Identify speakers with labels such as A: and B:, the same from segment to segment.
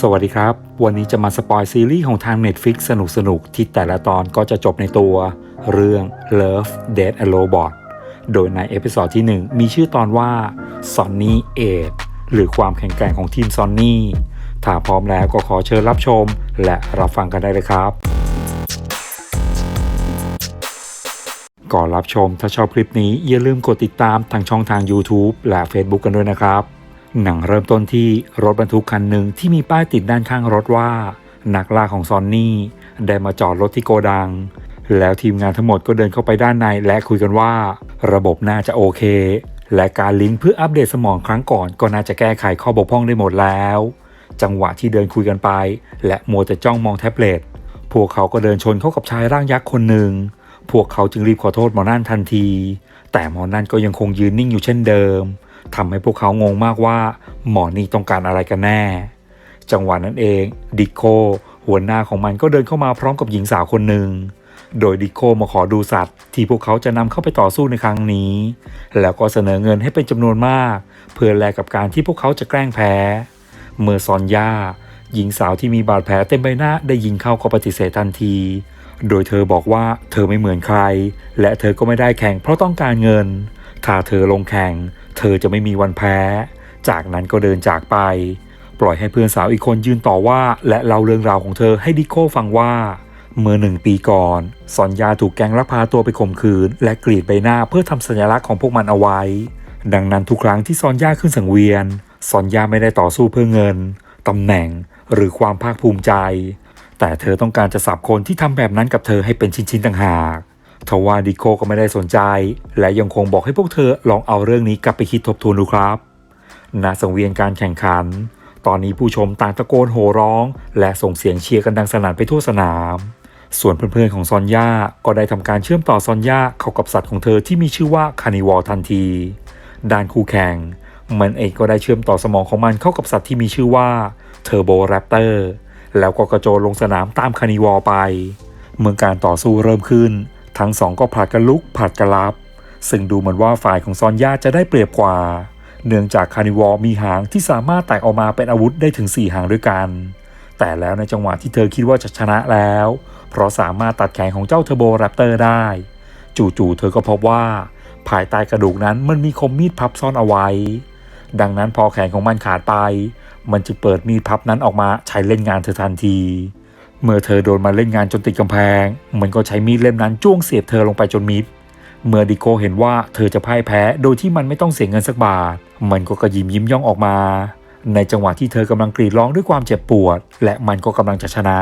A: สวัสดีครับ วันนี้จะมาสปอยซีรีส์ของทาง Netflix สนุกสนุกๆที่แต่ละตอนก็จะจบในตัว เรื่อง Love Death and Robot โดยในเอพิ o d ที่ 1 มีชื่อตอนว่า Sonny Age หรือความแข็งแกร่งของทีม Sonny ถ้าพร้อมแล้วก็ขอเชิญรับชม และรับฟังกันได้เลยครับ ก่อนรับชมถ้าชอบคลิปนี้อย่าลืมกดติดตามทางช่องทาง YouTube และ Facebook กันด้วยนะครับ หนังเริ่มต้นที่รถบรรทุกคันหนึ่งที่มีป้ายติดด้านข้างรถว่า นักล่าของซอนนี่ได้มาจอดรถที่โกดัง แล้วทีมงานทั้งหมดก็เดินเข้าไปด้านในและคุยกันว่า ระบบน่าจะโอเค และการลิงก์เพื่ออัปเดตสมองครั้งก่อนก็น่าจะแก้ไขข้อบกพร่องได้หมดแล้ว จังหวะที่เดินคุยกันไป และมัวแต่จ้องมองแท็บเล็ตพวกเขาก็เดินชนเข้ากับชายร่างยักษ์คนหนึ่งพวกเขาจึงรีบขอโทษหมอนั่นทันที แต่หมอนั่นก็ยังคงยืนนิ่งอยู่เช่นเดิม ทำให้พวกเขางงมากว่า หมอนี่ต้องการอะไรกันแน่ จังหวะนั้นเองดิโคหัวหน้าของมันก็เดินเข้ามาพร้อมกับหญิงสาวคนหนึ่ง โดยดิโคมาขอดูสัตว์ ที่พวกเขาจะนำเข้าไปต่อสู้ในครั้งนี้ แล้วก็เสนอเงินให้เป็นจำนวนมาก เพื่อแลกกับการที่พวกเขาจะแกล้งแพ้ เมื่อซอนยาหญิงสาวที่มีบาดแผลเต็มใบหน้าได้ยิงเข้าก็ปฏิเสธทันที โดยเธอบอกว่าเธอไม่เหมือนใคร และเธอก็ไม่ได้แข่งเพราะต้องการเงิน ถ้าเธอลงแข่ง เธอจะไม่มีวันแพ้ จากนั้นก็เดินจากไป ปล่อยให้เพื่อนสาวอีกคนยืนต่อว่า และเล่าเรื่องราวของเธอให้ดิโก้ฟังว่า เมื่อหนึ่งปีก่อนซอนยาถูกแก๊งลักพาตัวไปข่มขืน และกรีดใบหน้าเพื่อทำสัญลักษณ์ของพวกมันเอาไว้ ดังนั้นทุกครั้งที่ซอนยาขึ้นสังเวียนซอนยาไม่ได้ต่อสู้เพื่อเงินตำแหน่งหรือความภาคภูมิใจ แต่เธอต้องการจะสับคนที่ทำแบบนั้นกับเธอให้เป็นชิ้นๆต่างหาก ทว่าดิโคก็ไม่ได้สนใจ และยังคงบอกให้พวกเธอลองเอาเรื่องนี้กลับไปคิดทบทวนดูครับณสังเวียนการแข่งขัน ตอนนี้ผู้ชมต่างตะโกนโห่ร้อง และส่งเสียงเชียร์กันดังสนั่นไปทั่วสนาม ส่วนเพื่อนๆของซอนย่าก็ได้ทำการเชื่อมต่อซอนย่าเข้ากับสัตว์ของเธอที่มีชื่อว่าคานิวอลทันที ด้านคู่แข่ง มันเองก็ได้เชื่อมต่อสมองของมันเข้ากับสัตว์ที่มีชื่อว่าเทอร์โบแรปเตอร์แล้วก็กระโจนลงสนามตามคานิวอลไป เมื่อการต่อสู้เริ่มขึ้น ทั้งสองก็ผลัดกันลุกผลัดกันรับ ซึ่งดูเหมือนว่าฝ่ายของซอนยาจะได้เปรียบกว่า เนื่องจากคานิวอลมีหางที่สามารถแตกออกมาเป็นอาวุธได้ถึง 4 หางด้วยกัน แต่แล้วในจังหวะที่เธอคิดว่าจะชนะแล้ว เพราะสามารถตัดแขนของเจ้าเทอร์โบแรปเตอร์ได้ จู่ๆเธอก็พบว่า ภายใต้กระดูกนั้นมันมีคมมีดพับซ่อนเอาไว้ ดังนั้นพอแขนของมันขาดไป มันจึงเปิดมีดพับนั้นออกมาใช้เล่นงานเธอทันที เมื่อเธอโดนมาเล่นงานจนติดกำแพง มันก็ใช้มีดเล่มนั้นจ้วงเสียบเธอลงไปจนมิด เมื่อดิโกเห็นว่าเธอจะพ่ายแพ้โดยที่มันไม่ต้องเสียเงินสักบาท มันก็กระยิมยิ้มย่องออกมา ในจังหวะที่เธอกำลังกรีดร้องด้วยความเจ็บปวด และมันก็กำลังจะชนะ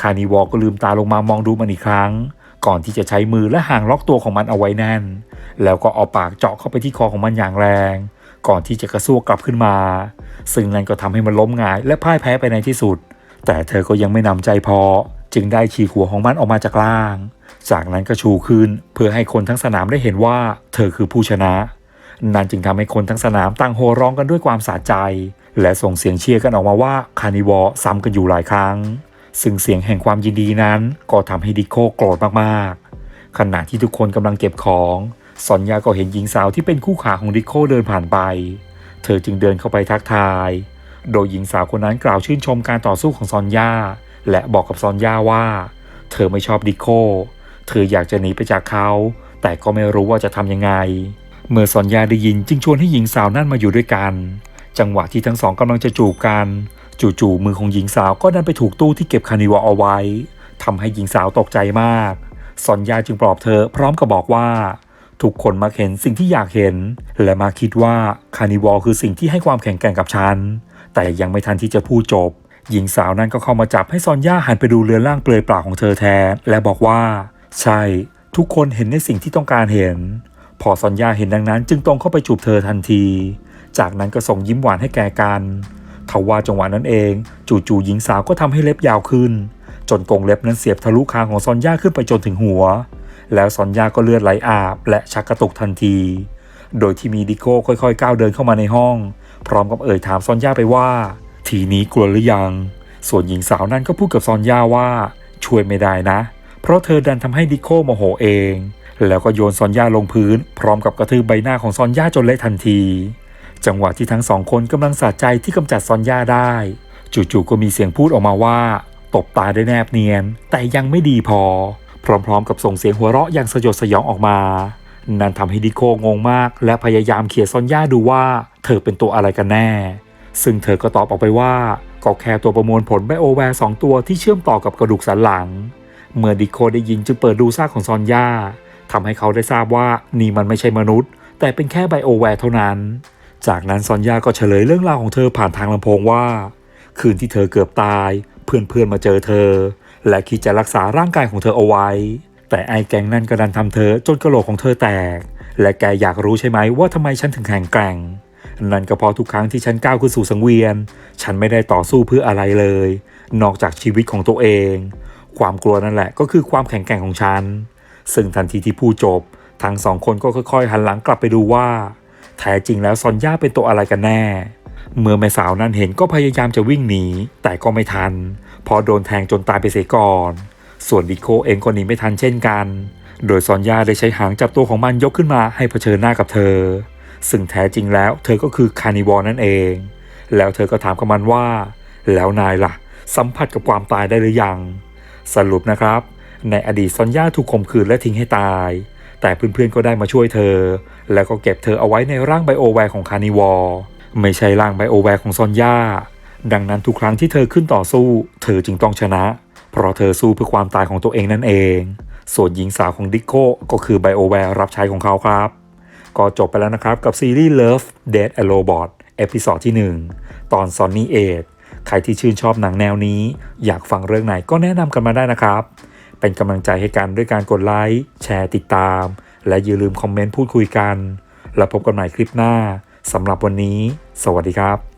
A: คานิวอก็ลืมตาลงมามองดูมันอีกครั้ง ก่อนที่จะใช้มือและห่างล็อกตัวของมันเอาไว้แน่น แล้วก็เอาปากเจาะเข้าไปที่คอของมันอย่างแรง ก่อนที่จะกระซวกกลับขึ้นมา ซึ่งนั่นก็ทำให้มันล้มงายและพ่ายแพ้ไปในที่สุด แต่เธอก็ยังไม่นำใจพอ จึงได้ฉีกหัวของมันออกมาจากล่าง จากนั้นก็ชูขึ้นเพื่อให้คนทั้งสนามได้เห็นว่า เธอคือผู้ชนะ นั่นจึงทำให้คนทั้งสนามต่างโห่ร้องกันด้วยความสะใจ และส่งเสียงเชียร์กันออกมาว่าคานิวอซ้ำกันอยู่หลายครั้ง ซึ่งเสียงแห่งความยินดีนั้น ก็ทำให้ดิโคโกรธมากๆ ขณะที่ทุกคนกำลังเก็บของซอนยาก็เห็นหญิงสาวที่เป็นคู่ขาของดิโคเดินผ่านไป เธอจึงเดินเข้าไปทักทาย โดยหญิงสาวคนนั้นกล่าวชื่นชมการต่อสู้ของซอนยาและบอกกับซอนยาว่า เธอไม่ชอบดิโคเธออยากจะหนีไปจากเขา แต่ก็ไม่รู้ว่าจะทำยังไง เมื่อซอนยาได้ยินจึงชวนให้หญิงสาวนั่นมาอยู่ด้วยกัน จังหวะที่ทั้งสองกำลังจะจูบกัน จู่ๆมือของหญิงสาวก็ดันไปถูกตู้ที่เก็บคานิวาเอาไว้ทำให้หญิงสาวตกใจมากซอนยาจึงปลอบเธอพร้อมกับบอกว่า ทุกคนมาเห็นสิ่งที่อยากเห็น และมาคิดว่าคานิวอลคือสิ่งที่ให้ความแข็งแกร่งกับฉัน แต่ยังไม่ทันที่จะพูดจบ หญิงสาวนั้นก็เข้ามาจับให้ซอนย่าหันไปดูเรือนร่างเปลือยเปล่าของเธอแทนและบอกว่า ใช่ ทุกคนเห็นในสิ่งที่ต้องการเห็น พอซอนย่าเห็นดังนั้น จึงตรงเข้าไปจูบเธอทันที จากนั้นก็ส่งยิ้มหวานให้แก่กันทว่าจังหวะนั้นเอง จู่ๆหญิงสาวก็ทำให้เล็บยาวขึ้น จนกงเล็บนั้นเสียบทะลุคางของซอนย่าขึ้นไปจนถึงหัว แล้วซอนย่าก็เลือดไหลอาบ และชักกระตุกทันที โดยที่มีดิโก้ค่อยๆ ก้าวเดินเข้ามาในห้อง พร้อมกับเอ่ยถามซอนย่าไปว่า ทีนี้กลัวหรือยัง ส่วนหญิงสาวนั้นก็พูดกับซอนย่าว่า ช่วยไม่ได้นะ เพราะเธอดันทำให้ดิโก้โมโหเอง แล้วก็โยนซอนย่าลงพื้น พร้อมกับกระทืบใบหน้าของซอนย่าจนเละทันที จังหวะที่ทั้งสองคนกำลังสะใจที่กำจัดซอนย่าได้ จู่ๆก็มีเสียงพูดออกมาว่า ตบตาได้แนบเนียน แต่ยังไม่ดีพอ พร้อมๆ กับส่งเสียงหัวเราะอย่างสยดสยองออกมา นั่นทำให้ดิโคงงมาก และพยายามเขียนซอนย่าดูว่า เธอเป็นตัวอะไรกันแน่ ซึ่งเธอก็ตอบออกไปว่าก็แค่ตัวประมวลผลไบโอแวร์สองตัวที่เชื่อมต่อกับกระดูกสันหลัง เมื่อดิโคได้ยินจึงเปิดดูซากของซอนย่าทำให้เขาได้ทราบว่านี่มันไม่ใช่มนุษย์ แต่เป็นแค่ไบโอแวร์เท่านั้น จากนั้นซอนย่าก็เฉลยเรื่องราวของเธอผ่านทางลำโพงว่า คืนที่เธอเกือบตาย เพื่อนๆมาเจอเธอ และคิดจะรักษาร่างกายของเธอเอาไว้ แต่ไอ้แก๊งนั่นก็ดันทำเธอจนกระโหลกของเธอแตก และแกอยากรู้ใช่ไหมว่าทำไมฉันถึงแข็งแกร่ง นั่นก็เพราะทุกครั้งที่ฉันก้าวขึ้นสู่สังเวียน ฉันไม่ได้ต่อสู้เพื่ออะไรเลย นอกจากชีวิตของตัวเอง ความกลัวนั่นแหละก็คือความแข็งแกร่งของฉัน ซึ่งทันทีที่พูดจบ ทั้งสองคนก็ค่อยๆ หันหลังกลับไปดูว่าแท้จริงแล้วซอนย่าเป็นตัวอะไรกันแน่ เมื่อแม่สาวนั้นเห็นก็พยายามจะวิ่งหนีแต่ก็ไม่ทันพราะโดนแทงจนตายไปเสียก่อน ส่วนดิโคเองก็หนีไม่ทันเช่นกัน โดยซอนย่าได้ใช้หางจับตัวของมันยกขึ้นมาให้เผชิญหน้ากับเธอ ซึ่งแท้จริงแล้วเธอก็คือคาร์นิวอร์นั่นเอง แล้วเธอก็ถามกับมันว่า แล้วนายล่ะ สัมผัสกับความตายได้หรือยัง สรุปนะครับ ในอดีตซอนย่าถูกข่มขืนและทิ้งให้ตาย แต่เพื่อนๆก็ได้มาช่วยเธอ แล้วก็เก็บเธอเอาไว้ในร่างไบโอแวร์ของคาร์นิวอไม่ใช่ร่างไบโอแวร์ของซอนย่าดังนั้นทุกครั้งที่เธอขึ้นต่อสู้ เธอจึงต้องชนะ เพราะเธอสู้เพื่อความตายของตัวเองนั่นเอง ส่วนหญิงสาวของดิโก้ก็คือไบโอแวร์รับใช้ของเขาครับ ก็จบไปแล้วนะครับกับซีรีส์ Love Dead and Robot เอพิซอดที่ 1 ตอน Sonny a ใครที่ชื่นชอบหนังแนวนี้ อยากฟังเรื่องไหนก็แนะนำกันมาได้นะครับ เป็นกำลังใจให้กันด้วยการกดไลค์แชร์ติดตาม และอย่าลืมคอมเมนต์พูดคุยกัน แล้วพบกันใหม่คลิปหน้าสำหรับวันนี้ สวัสดีครับ